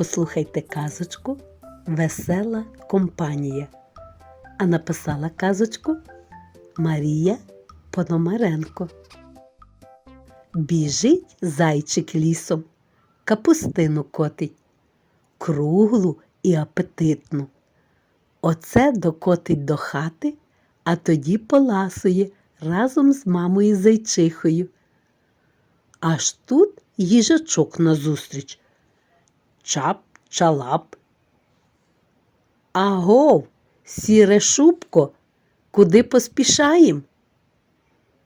Послухайте казочку Весела компанія. А написала казочку Марія Пономаренко. Біжить зайчик лісом, капустину котить, круглу і апетитну. Оце докотить до хати, а тоді поласує разом з мамою зайчихою. Аж тут їжачок назустріч. Чап, чалап. Агов, сіре шубко, куди поспішаєм?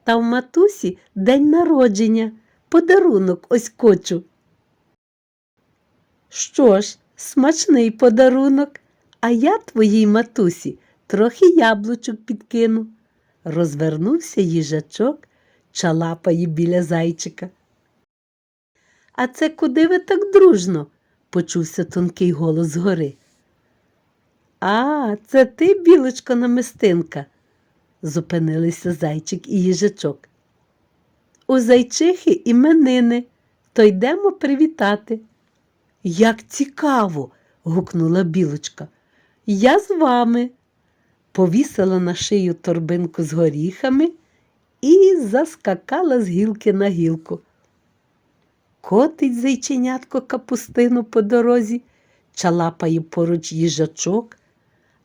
Та в матусі день народження, подарунок ось кочу. Що ж, смачний подарунок, а я твоїй матусі трохи яблучок підкину. Розвернувся їжачок, чалапає біля зайчика. А це куди ви так дружно? почувся тонкий голос згори. А, це ти, білочко намистинка, зупинилися зайчик і їжачок. У зайчихи іменини, то йдемо привітати. Як цікаво. гукнула білочка. Я з вами. Повісила на шию торбинку з горіхами і заскакала з гілки на гілку. Котить зайченятко капустину по дорозі, чалапає поруч їжачок,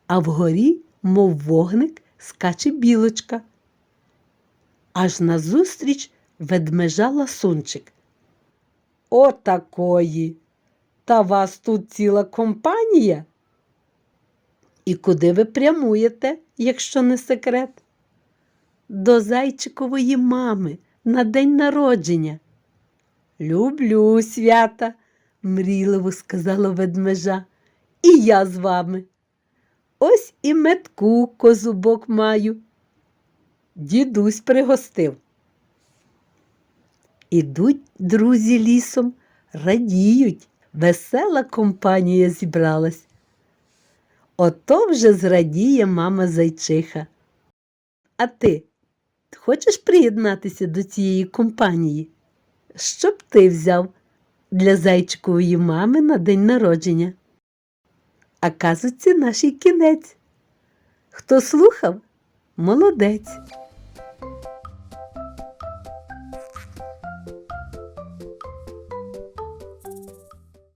а вгорі, мов вогник, скаче білочка. Аж назустріч ведмежа ласунчик. Отакої. Та вас тут ціла компанія. І куди ви прямуєте, якщо не секрет? До зайчикової мами на день народження. Люблю свята, мрійливо сказала ведмежа. І я з вами. Ось і метку козубок маю. Дідусь пригостив. Ідуть друзі лісом, радіють, весела компанія зібралась. Ото вже зрадіє мама зайчиха. А ти хочеш приєднатися до цієї компанії? Що б ти взяв для зайчикової мами на день народження? А казуці нашій кінець. Хто слухав? Молодець.